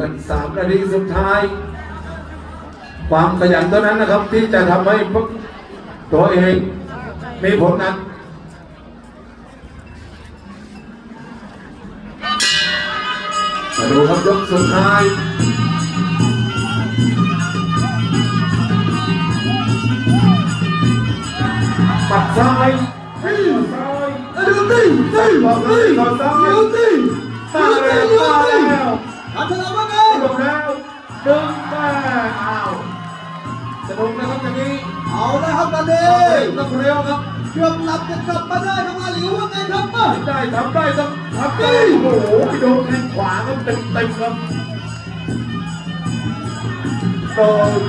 กันสามนาทีสุดท้าย ความขยันเท่านั้นนะครับ ที่จะทำให้ตัวเองมีผลนั้นมาดูครับยกสุดท้ายปัดซ้ายให้ซ้ายเดี๋ยวตีตีบอกเลตียก่อนซ้ายเดี๋ยวตีมาแล้วมาแล้ว ดึงแม่อ้าวสนุกนะครับอย่างนี้เอาละครับตอนต้นี้องเร็วต้องเร็วครับเกือบหลับจะกลับมาได้ครับอาหลิวว่าไงครับมาได้ทำได้ต้องทำได้โอ้โหโดนแข้งขวาครับเต็มเต็มๆครับโดน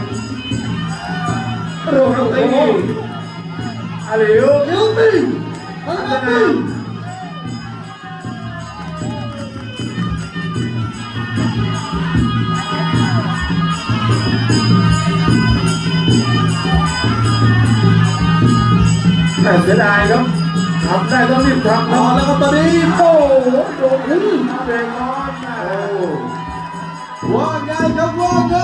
โดนตีอาหลิวเดี๋ยวตีอัธนาตี แต่เสียดายครับทำได้ต้องรีบทำคเอารับละครับตอนนี้โอ้โหโดนขึ้นเบรกร้อนนะโอ้ว่าไงครับว่าไง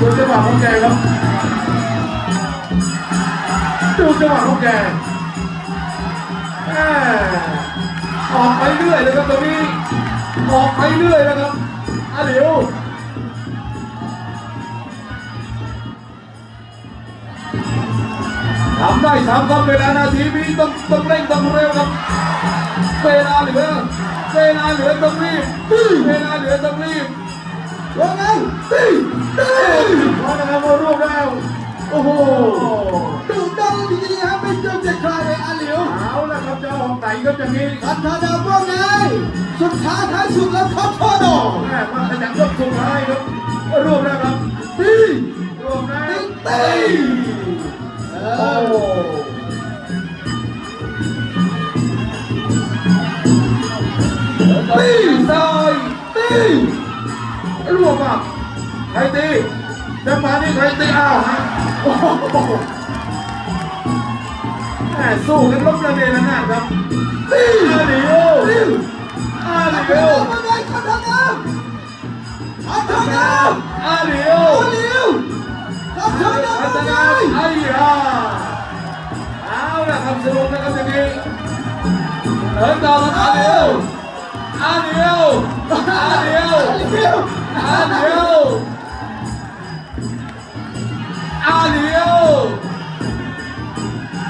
ดูจังหวะของแกครับดูจังหวะของแกแม่ออกไปเรื่อยเลยครับตอนนี้ออกไปเรื่อยนะครับอาเหลียวำได้สามครับเวลานาทีนี้ต้องต้องเร่งต้องเร็วครับเวลาเหลือเวลาเหลือต้องรีบเวลาเหลือต้องรีบว่าไงตีตีพอนะครับมารวบแล้วโอ้โหดูดังจริงๆครับไม่เจอจะใครเลยอาหลิวเอาละครับจะออกไหนครับอย่างนี้อัธนาว่าไงสุดท้ายท้ายสุดแล้วครับพ่อดอกแม่มาขยันยกสุดท้ายครับรวบแล้วครับตีรวบแล้วตี ตีใส่ตีรวมอะใครตีจะมาที่ใครตีอ้าวโแหมสู้กันล้มระเนระนาดครับตีอาริโออาริโอมาได้คนทำงานคนทำงานอาริโอาหลิวคันธนาพัว่าฒไงนาไอ้ยาเอาละครับสรุปนะครับอย่างนี้เดินต่อครับอาเดียวอาเดียวอาเดียวอาหลิวอาเดียวอาเดียว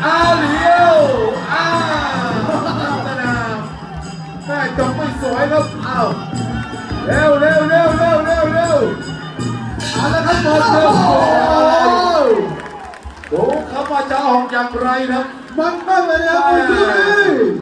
อาเดียวอาพัฒนาแม่จบไม่สวยครับเอาเร็วเร็วเร็วเร็วเร็วเร็ว เอาละครับหมหมดดแล้แล้วดูครับว่าจะออกอย่างไรครับ มันบ้างเลยนะคุณพี่